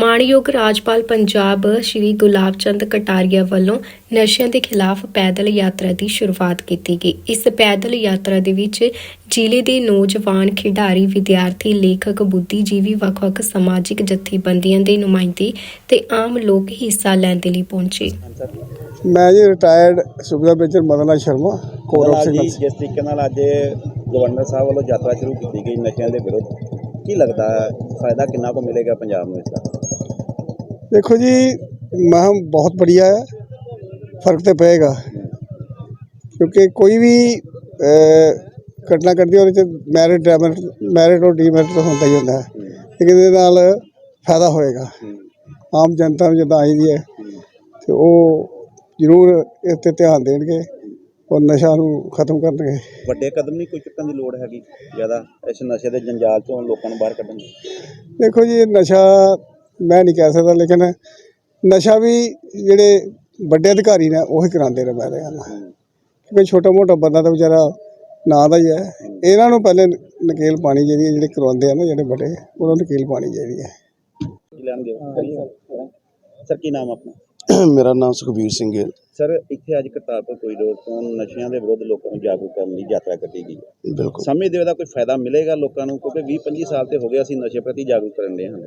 ਮਾਣਯੋਗ ਰਾਜਪਾਲ ਪੰਜਾਬ ਸ਼੍ਰੀ ਗੁਲਾਬ ਚੰਦ ਕਟਾਰੀਆ ਵੱਲੋਂ ਨਸ਼ਿਆਂ ਦੇ ਖਿਲਾਫ ਪੈਦਲ ਯਾਤਰਾ ਦੀ ਸ਼ੁਰੂਆਤ ਕੀਤੀ ਗਈ। ਇਸ ਪੈਦਲ ਯਾਤਰਾ ਦੇ ਵਿੱਚ ਜ਼ਿਲ੍ਹੇ ਦੇ ਨੌਜਵਾਨ ਖਿਡਾਰੀ ਵਿਦਿਆਰਥੀ ਲੇਖਕ ਬੁੱਧੀਜੀਵੀ ਵੱਖ-ਵੱਖ ਸਮਾਜਿਕ ਜਥੇਬੰਦੀਆਂ ਦੇ ਨੁਮਾਇੰਦੇ ਤੇ ਆਮ ਲੋਕ ਹਿੱਸਾ ਲੈਣ ਦੇ ਲਈ ਪਹੁੰਚੇ। ਮੈਂ ਜੀ retired major Madan Sharma corps of ਜਿਸ ਤਰੀਕੇ ਨਾਲ ਅੱਜ ਗਵਰਨਰ ਸਾਹਿਬ ਵੱਲੋਂ ਯਾਤਰਾ ਸ਼ੁਰੂ ਕੀਤੀ ਗਈ ਨਸ਼ਿਆਂ ਦੇ ਵਿਰੁੱਧ ਕੀ ਲੱਗਦਾ ਹੈ ਫਾਇਦਾ ਕਿੰਨਾ ਕੁ ਮਿਲੇਗਾ ਪੰਜਾਬ ਨੂੰ ਇਸ ਦਾ? ਦੇਖੋ ਜੀ ਮਹਿਮ ਬਹੁਤ ਬੜੀਆ ਹੈ ਫ਼ਰਕ ਤੇ ਪਏਗਾ। ਕਿਉਂਕਿ ਕੋਈ ਵੀ ਘਟਨਾ ਹੈ, ਉਹਦੇ ਚ ਮੈਰਿਟ ਮੈਰਿਟ ਔਰ ਡੀਮੈਰਿਟ ਤਾਂ ਹੁੰਦਾ ਹੀ ਹੁੰਦਾ ਹੈ। ਲੇਕਿਨ ਇਹਦੇ ਨਾਲ ਫਾਇਦਾ ਹੋਏਗਾ। ਆਮ ਜਨਤਾ ਨੂੰ ਜਦੋਂ ਆਈ ਦੀ ਹੈ ਤੇ ਉਹ ਜ਼ਰੂਰ ਇਸ ਤੇ ਧਿਆਨ ਦੇਣਗੇ ਔਰ ਨਸ਼ਾ ਨੂੰ ਖਤਮ ਕਰਨਗੇ। ਵੱਡੇ ਕਦਮ ਨਹੀਂ ਕੋਈ ਚੁੱਕਣ ਦੀ ਲੋੜ ਹੈਗੀ ਜ਼ਿਆਦਾ ਇਸ ਨਸ਼ੇ ਦੇ ਜੰਜਾਲ ਤੋਂ ਲੋਕਾਂ ਨੂੰ ਬਾਹਰ ਕੱਢਣ ਦੀ? ਦੇਖੋ ਜੀ ਇਹ ਨਸ਼ਾ ਮੈਂ ਨਹੀਂ ਕਹਿ ਸਕਦਾ ਲੇਕਿਨ ਨਸ਼ਾ ਵੀ ਜਿਹੜੇ ਵੱਡੇ ਅਧਿਕਾਰੀ ਨੇ ਉਹੀ ਕਰਾਉਂਦੇ ਨੇ ਮੈਂ ਕਹਿੰਦਾ ਕਿਉਂਕਿ ਛੋਟਾ ਮੋਟਾ ਬੰਦਾ ਤਾਂ ਵਿਚਾਰਾ ਨਾਂ ਦਾ ਹੀ ਹੈ। ਇਹਨਾਂ ਨੂੰ ਪਹਿਲੇ ਨਕੇਲ ਪਾਣੀ ਚਾਹੀਦੀ ਹੈ ਜਿਹੜੇ ਕਰਵਾਉਂਦੇ ਆ ਨਾ ਜਿਹੜੇ ਵੱਡੇ ਉਹਨਾਂ ਨੂੰ ਨਕੇਲ ਪਾਣੀ ਚਾਹੀਦੀ ਹੈ। ਸਰ ਕੀ ਨਾਮ ਆਪਣਾ? ਮੇਰਾ ਨਾਮ ਸੁਖਬੀਰ ਸਿੰਘ ਹੈ। ਸਰ ਇੱਥੇ ਅੱਜ ਕਰਤਾਰਪੁਰ ਕੋਰੀਡੋਰ ਤੋਂ ਨਸ਼ਿਆਂ ਦੇ ਵਿਰੁੱਧ ਲੋਕਾਂ ਨੂੰ ਜਾਗਰੂਕ ਕਰਨ ਲਈ ਯਾਤਰਾ ਕੱਢੀ ਗਈ ਹੈ। ਬਿਲਕੁਲ। ਸਮਝਦੇ ਹੋ ਇਹਦਾ ਕੋਈ ਫਾਇਦਾ ਮਿਲੇਗਾ ਲੋਕਾਂ ਨੂੰ? ਕਿਉਂਕਿ 20 25 ਸਾਲ ਤੇ ਹੋ ਗਏ ਅਸੀਂ ਨਸ਼ੇ ਪ੍ਰਤੀ ਜਾਗਰੂਕ ਕਰਨ ਦੇ ਹਾਂ।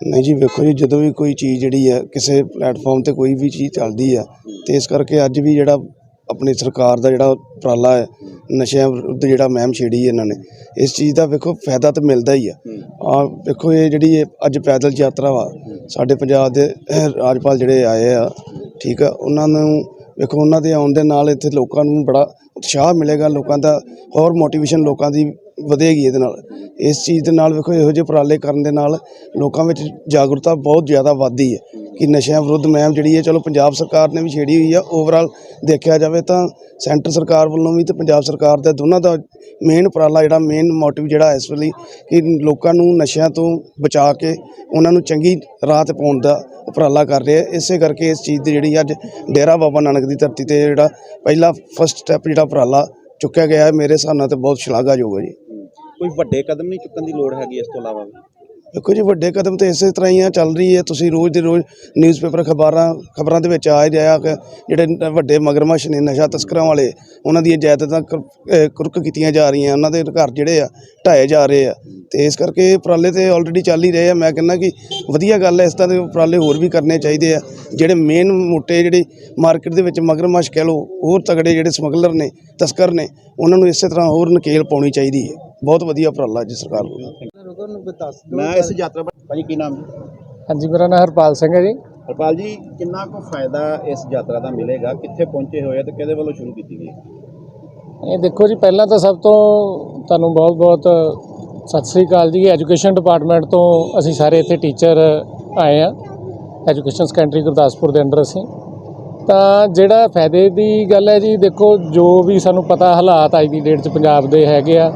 ਨਹੀਂ ਜੀ ਵੇਖੋ ਜੀ ਜਦੋਂ ਵੀ ਕੋਈ ਚੀਜ਼ ਜਿਹੜੀ ਹੈ ਕਿਸੇ ਪਲੇਟਫਾਰਮ ਤੇ ਕੋਈ ਵੀ ਚੀਜ਼ ਚੱਲਦੀ ਹੈ ਤੇ ਇਸ ਕਰਕੇ ਅੱਜ ਵੀ ਜਿਹੜਾ ਆਪਣੀ ਸਰਕਾਰ ਦਾ ਜਿਹੜਾ ਉਪਰਾਲਾ ਹੈ ਨਸ਼ਿਆਂ ਵਿਰੁੱਧ ਜਿਹੜਾ ਮਹਿਮ ਛੇੜੀ ਹੈ ਇਹਨਾਂ ਨੇ ਇਸ ਚੀਜ਼ ਦਾ ਵੇਖੋ ਫਾਇਦਾ ਤਾਂ ਮਿਲਦਾ ਹੀ ਆ ਆ ਵੇਖੋ ਇਹ ਜਿਹੜੀ ਇਹ ਅੱਜ ਪੈਦਲ ਯਾਤਰਾ ਵਾ ਸਾਡੇ ਪੰਜਾਬ ਦੇ ਰਾਜਪਾਲ ਜਿਹੜੇ ਆਏ ਆ ਠੀਕ ਆ ਉਹਨਾਂ ਨੂੰ ਵੇਖੋ ਉਹਨਾਂ ਦੇ ਆਉਣ ਦੇ ਨਾਲ ਇੱਥੇ ਲੋਕਾਂ ਨੂੰ ਬੜਾ ਉਤਸ਼ਾਹ ਮਿਲੇਗਾ ਲੋਕਾਂ ਦਾ ਹੋਰ ਮੋਟੀਵੇਸ਼ਨ ਲੋਕਾਂ ਦੀ ਵਧੇਗੀ ਇਹਦੇ ਨਾਲ। ਇਸ ਚੀਜ਼ ਦੇ ਨਾਲ ਵੇਖੋ, ਇਹੋ ਜਿਹੇ ਉਪਰਾਲੇ ਕਰਨ ਦੇ ਨਾਲ ਲੋਕਾਂ ਵਿੱਚ ਜਾਗਰੂਕਤਾ ਬਹੁਤ ਜ਼ਿਆਦਾ ਵੱਧਦੀ ਹੈ ਕਿ ਨਸ਼ਿਆਂ ਵਿਰੁੱਧ ਮਹਿਮ ਜਿਹੜੀ ਹੈ, ਚਲੋ ਪੰਜਾਬ ਸਰਕਾਰ ਨੇ ਵੀ ਛੇੜੀ ਹੋਈ ਆ ਓਵਰਆਲ ਦੇਖਿਆ ਜਾਵੇ ਤਾਂ ਸੈਂਟਰ ਸਰਕਾਰ ਵੱਲੋਂ ਵੀ ਤੇ ਪੰਜਾਬ ਸਰਕਾਰ ਦਾ ਦੋਨਾਂ ਦਾ ਮੇਨ ਉਪਰਾਲਾ ਜਿਹੜਾ ਮੇਨ ਮੋਟਿਵ ਜਿਹੜਾ ਇਸ ਵੇਲੇ ਕਿ ਲੋਕਾਂ ਨੂੰ ਨਸ਼ਿਆਂ ਤੋਂ ਬਚਾ ਕੇ ਉਹਨਾਂ ਨੂੰ ਚੰਗੀ ਰਾਹ ਤੇ ਪਾਉਣ ਦਾ ਉਪਰਾਲਾ ਕਰ ਰਿਹਾ ਇਸੇ ਕਰਕੇ ਇਸ ਚੀਜ਼ ਦੀ ਜਿਹੜੀ ਅੱਜ ਡੇਰਾ ਬਾਬਾ ਨਾਨਕ ਦੀ ਧਰਤੀ ਤੇ ਜਿਹੜਾ ਪਹਿਲਾ ਫਸਟ ਸਟੈਪ ਜਿਹੜਾ ਉਪਰਾਲਾ ਚੁੱਕਿਆ ਗਿਆ ਹੈ, ਮੇਰੇ ਹਿਸਾਬ ਨਾਲ ਤੇ ਬਹੁਤ ਸ਼ਲਾਘਾਯੋਗ ਹੈ ਜੀ। ਕੋਈ ਵੱਡੇ ਕਦਮ ਨਹੀਂ ਚੁੱਕਣ ਦੀ ਲੋੜ ਹੈਗੀ ਇਸ ਤੋਂ ਇਲਾਵਾ ਦੇਖੋ ਜੀ, ਵੱਡੇ ਕਦਮ ਤੇ ਇਸੇ ਤਰ੍ਹਾਂ ਹੀ ਆ, ਚੱਲ ਰਹੀ ਹੈ। ਤੁਸੀਂ ਰੋਜ਼ ਦੇ ਰੋਜ਼ ਨਿਊਜ਼ਪੇਪਰ ਖਬਰਾਂ ਖਬਰਾਂ ਦੇ ਵਿੱਚ ਆ ਹੀ ਰਿਹਾ ਕਿ ਜਿਹੜੇ ਵੱਡੇ ਮਗਰਮੱਛ ਨੇ, ਨਸ਼ਾ ਤਸਕਰਾਂ ਵਾਲੇ, ਉਹਨਾਂ ਦੀਆਂ ਜਾਇਦਾਦਾਂ ਕੁਰ- ਕੁਰਕ ਕੀਤੀਆਂ ਜਾ ਰਹੀਆਂ, ਉਹਨਾਂ ਦੇ ਘਰ ਜਿਹੜੇ ਆ, ਢਾਏ ਜਾ ਰਹੇ ਆ। ਤੇ ਇਸ ਕਰਕੇ ਉਪਰਾਲੇ ਤੇ ਆਲਰੇਡੀ ਚੱਲ ਹੀ ਰਹੇ ਆ। ਮੈਂ ਕਹਿੰਦਾ ਕਿ ਵਧੀਆ ਗੱਲ ਹੈ ਇਸ ਤਰ੍ਹਾਂ ਦੇ ਉਪਰਾਲੇ ਹੋਰ ਵੀ ਕਰਨੇ ਚਾਹੀਦੇ ਆ। ਜਿਹੜੇ ਮੇਨ ਮੋਟੇ, ਜਿਹੜੇ ਮਾਰਕੀਟ ਦੇ ਵਿੱਚ ਮਗਰਮੱਛ ਕਹਿ ਲਓ, ਹੋਰ ਤਗੜੇ ਜਿਹੜੇ ਸਮਗਲਰ ਨੇ, ਤਸਕਰ ਨੇ, ਉਹਨਾਂ ਨੂੰ ਇਸੇ ਤਰ੍ਹਾਂ ਹੋਰ ਨਕੇਲ ਪਾਉਣੀ ਚਾਹੀਦੀ ਹੈ। ਬਹੁਤ ਵਧੀਆ ਉਪਰਾਲਾ ਜੀ ਸਰਕਾਰ ਵੱਲੋਂ ਮੈਂ ਇਸ ਯਾਤਰਾ ਭਾਜੀ ਕੀ ਨਾਮ ਜੀ? ਹਾਂਜੀ ਮੇਰਾ ਨਾਮ ਹਰਪਾਲ ਸਿੰਘ ਹੈ ਜੀ। ਹਰਪਾਲ ਜੀ ਕਿੰਨਾ ਕੁ ਫਾਇਦਾ ਇਸ ਯਾਤਰਾ ਦਾ ਮਿਲੇਗਾ? ਕਿੱਥੇ ਪਹੁੰਚੇ ਹੋਏ ਆ ਤੇ ਕਿਹਦੇ ਵੱਲੋਂ ਸ਼ੁਰੂ ਕੀਤੀ ਗਈ? ਇਹ ਦੇਖੋ ਜੀ ਪਹਿਲਾਂ ਤਾਂ ਸਭ ਤੋਂ ਤੁਹਾਨੂੰ ਬਹੁਤ-ਬਹੁਤ ਸਤਿ ਸ੍ਰੀ ਅਕਾਲ ਜੀ। ਐਜੂਕੇਸ਼ਨ ਡਿਪਾਰਟਮੈਂਟ ਤੋਂ ਅਸੀਂ ਸਾਰੇ ਇੱਥੇ ਟੀਚਰ ਆਏ ਆ। ਐਜੂਕੇਸ਼ਨ ਸੈਕੰਡਰੀ ਗੁਰਦਾਸਪੁਰ ਦੇ ਅੰਡਰ ਅਸੀਂ। ਤਾਂ ਜਿਹੜਾ ਫਾਇਦੇ ਦੀ ਗੱਲ ਹੈ ਜੀ ਦੇਖੋ ਜੋ ਵੀ ਸਾਨੂੰ ਪਤਾ ਹਾਲਾਤ ਅੱਜ ਦੀ ਡੇਟ 'ਚ ਪੰਜਾਬ ਦੇ ਹੈਗੇ ਆ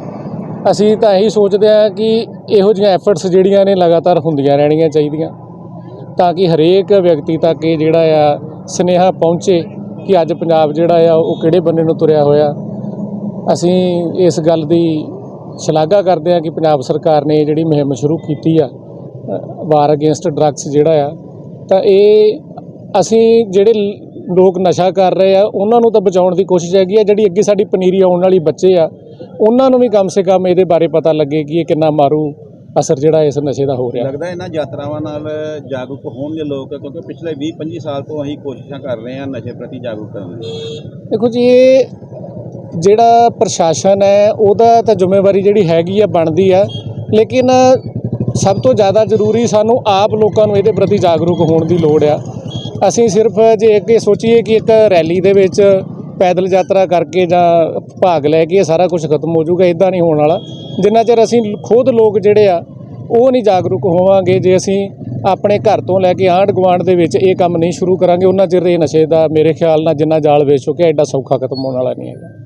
ਅਸੀਂ ਤਾਂ ਇਹੀ ਸੋਚਦੇ ਆ ਕਿ ਇਹੋ ਜਿਹੀਆਂ ਐਫਰਟਸ ਜਿਹੜੀਆਂ ਨੇ ਲਗਾਤਾਰ ਹੁੰਦੀਆਂ ਰਹਿਣੀਆਂ ਚਾਹੀਦੀਆਂ, ਤਾਂ ਕਿ ਹਰੇਕ ਵਿਅਕਤੀ ਤੱਕ ਇਹ ਜਿਹੜਾ ਆ ਸਨੇਹਾ ਪਹੁੰਚੇ ਕਿ ਅੱਜ ਪੰਜਾਬ ਜਿਹੜਾ ਆ ਉਹ ਕਿਹੜੇ ਬੰਨੇ ਨੂੰ ਤੁਰਿਆ ਹੋਇਆ। ਅਸੀਂ ਇਸ ਗੱਲ ਦੀ ਸ਼ਲਾਘਾ ਕਰਦੇ ਹਾਂ ਕਿ ਪੰਜਾਬ ਸਰਕਾਰ ਨੇ ਇਹ ਜਿਹੜੀ ਮੁਹਿੰਮ ਸ਼ੁਰੂ ਕੀਤੀ ਆ ਵਾਰ ਅਗੇਂਸਟ ਡਰੱਗਸ ਜਿਹੜਾ ਆ, ਤਾਂ ਇਹ ਅਸੀਂ ਜਿਹੜੇ ਲੋਕ ਨਸ਼ਾ ਕਰ ਰਹੇ ਆ, ਉਹਨਾਂ ਨੂੰ ਤਾਂ ਬਚਾਉਣ ਦੀ ਕੋਸ਼ਿਸ਼ ਹੈਗੀ ਆ, ਜਿਹੜੀ ਅੱਗੇ ਸਾਡੀ ਪਨੀਰੀ ਆਉਣ ਵਾਲੀ ਬੱਚੇ ਆ ਉਹਨਾਂ ਨੂੰ ਵੀ ਕਮ ਸੇ ਕਮ ਇਹਦੇ ਬਾਰੇ ਪਤਾ ਲੱਗੇ ਕਿ ਇਹ ਕਿੰਨਾ ਮਾਰੂ ਅਸਰ ਜਿਹੜਾ ਇਸ ਨਸ਼ੇ ਦਾ ਹੋ ਰਿਹਾ। ਲੱਗਦਾ ਇਹਨਾਂ ਯਾਤਰਾਵਾਂ ਨਾਲ ਜਾਗਰੂਕ ਹੋਣਗੇ ਲੋਕ ਕਿਉਂਕਿ ਪਿਛਲੇ 20 25 ਸਾਲ ਤੋਂ ਅਸੀਂ ਕੋਸ਼ਿਸ਼ਾਂ ਕਰ ਰਹੇ ਹਾਂ ਨਸ਼ੇ ਪ੍ਰਤੀ ਜਾਗਰੂਕ ਕਰਨ ਦੀ। ਦੇਖੋ ਜੀ ਇਹ ਜਿਹੜਾ ਪ੍ਰਸ਼ਾਸਨ ਹੈ ਉਹਦਾ ਤਾਂ ਜ਼ਿੰਮੇਵਾਰੀ ਜਿਹੜੀ ਹੈਗੀ ਆ ਬਣਦੀ ਆ। ਲੇਕਿਨ ਸਭ ਤੋਂ ਜ਼ਿਆਦਾ ਜ਼ਰੂਰੀ ਸਾਨੂੰ ਆਪ ਲੋਕਾਂ ਨੂੰ ਇਹਦੇ ਪ੍ਰਤੀ ਜਾਗਰੂਕ ਹੋਣ ਦੀ ਲੋੜ ਆ। ਅਸੀਂ ਸਿਰਫ ਜੇ ਇੱਕ ਇਹ ਸੋਚੀਏ ਕਿ ਇੱਕ ਰੈਲੀ ਦੇ ਵਿੱਚ ਪੈਦਲ ਯਾਤਰਾ ਕਰਕੇ ਜਾਂ ਭਾਗ ਲੈ ਕੇ ਇਹ ਸਾਰਾ ਕੁਝ ਖਤਮ ਹੋ ਜਾਊਗਾ ਇਦਾਂ ਨਹੀਂ ਹੋਣ ਵਾਲਾ। ਜਿੰਨਾ ਚਿਰ ਅਸੀਂ ਖੁਦ ਲੋਕ ਜਿਹੜੇ ਆ, ਉਹ ਨਹੀਂ ਜਾਗਰੂਕ ਹੋਵਾਂਗੇ, ਜੇ ਅਸੀਂ ਆਪਣੇ ਘਰ ਤੋਂ ਲੈ ਕੇ ਆਂਢ ਗੁਆਂਢ ਦੇ ਵਿੱਚ ਇਹ ਕੰਮ ਨਹੀਂ ਸ਼ੁਰੂ ਕਰਾਂਗੇ, ਉਹਨਾਂ ਚਿਰ ਇਹ ਨਸ਼ੇ ਦਾ ਮੇਰੇ ਖਿਆਲ ਨਾਲ ਜਿੰਨਾ ਜਾਲ ਵੇਚ ਚੁੱਕਿਆ ਐਡਾ ਸੌਖਾ ਖਤਮ ਹੋਣ ਵਾਲਾ ਨਹੀਂ ਹੈਗਾ।